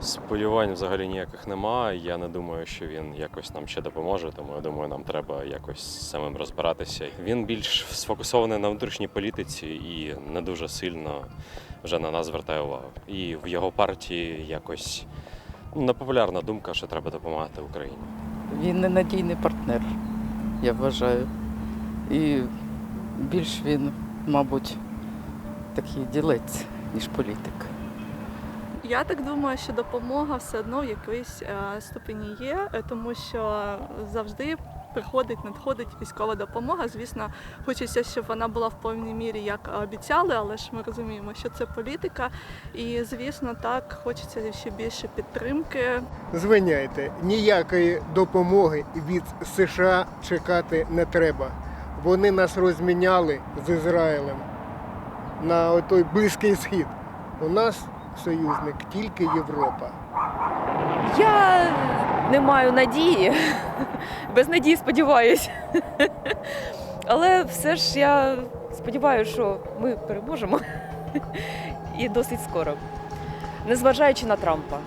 Сподівань взагалі ніяких немає. Я не думаю, що він якось нам ще допоможе, тому я думаю, нам треба якось самим розбиратися. Він більш сфокусований на внутрішній політиці і не дуже сильно вже на нас звертає увагу. І в його партії якось ну, непопулярна думка, що треба допомагати Україні. Він ненадійний партнер, я вважаю. І більш він, мабуть, такий ділець, ніж політик. Я так думаю, що допомога все одно в якоїсь е, ступені є, е, тому що завжди приходить, надходить військова допомога. Звісно, хочеться, щоб вона була в повній мірі, як обіцяли, але ж ми розуміємо, що це політика. І звісно, так хочеться ще більше підтримки. Звиняйте, ніякої допомоги від США чекати не треба. Вони нас розміняли з Ізраїлем на той Близький Схід. У нас союзник тільки Європа. Я не маю надії, без надії сподіваюся. Але все ж я сподіваюся, що ми переможемо і досить скоро, незважаючи на Трампа.